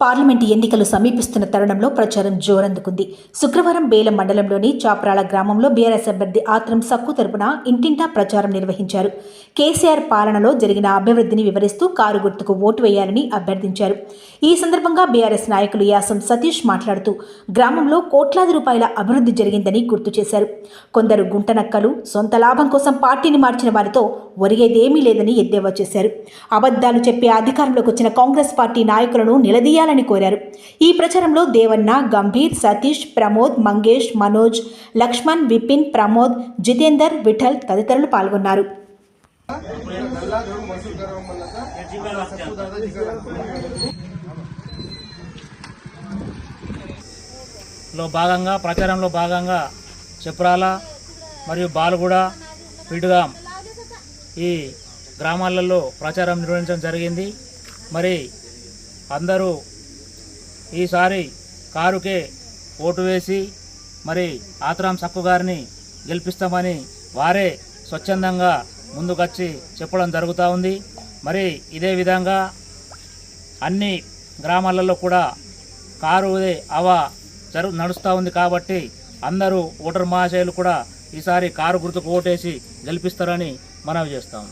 Parliament ఎన్నికలు సమీపిస్తున్న తరుణంలో ప్రచారం జోరందుకుంది. శుక్రవారం బేలం మండలంలోని చాప్రాల గ్రామంలో బీఆర్ఎస్ అభ్యర్థి ఆత్రం సక్కు తరపున ఇంటింటా ప్రచారం నిర్వహించారు. కేసీఆర్ పాలనలో జరిగిన అభివృద్ధిని వివరిస్తూ కారు గుర్తుకు ఓటు వేయాలని అభ్యర్థించారు. ఈ సందర్భంగా బీఆర్ఎస్ నాయకులు యాసం సతీష్ మాట్లాడుతూ గ్రామంలో కోట్లాది రూపాయల అభివృద్ధి జరిగిందని గుర్తు చేశారు. కొందరు గుంటనక్కలు సొంత లాభం కోసం పార్టీని మార్చిన వారితో ఒరిగేదేమీ లేదని ఎద్దేవా చేశారు. అబద్ధాలు చెప్పి అధికారంలోకి వచ్చిన కాంగ్రెస్ పార్టీ నాయకులను నిలదీయాలని కోరారు. ఈ ప్రచారంలో దేవన్న గంభీర్ సతీష్ ప్రమోద్ మంగేష్ మనోజ్ లక్ష్మణ్ విపిన్ ప్రమోద్ జితేందర్ విఠల్ తదితరులు పాల్గొన్నారు. లో భాగంగా ప్రచారంలో భాగంగా చెప్రాల మరియు బాలుగూడ పిడుగాం ఈ గ్రామాలలో ప్రచారం నిర్వహించడం జరిగింది. మరి అందరూ ఈసారి కారుకే ఓటు వేసి మరి ఆత్రాం సక్కు గారిని గెలిపిస్తామని వారే స్వచ్ఛందంగా ముందుకొచ్చి చెప్పడం జరుగుతూ ఉంది. మరి ఇదే విధంగా అన్ని గ్రామాలలో కూడా కారు అవా జరు నడుస్తూ ఉంది కాబట్టి అందరూ ఓటర్ మహాశయులు కూడా ఈసారి కారు గుర్తుకు ఓటేసి గెలిపిస్తారని మనవి చేస్తాము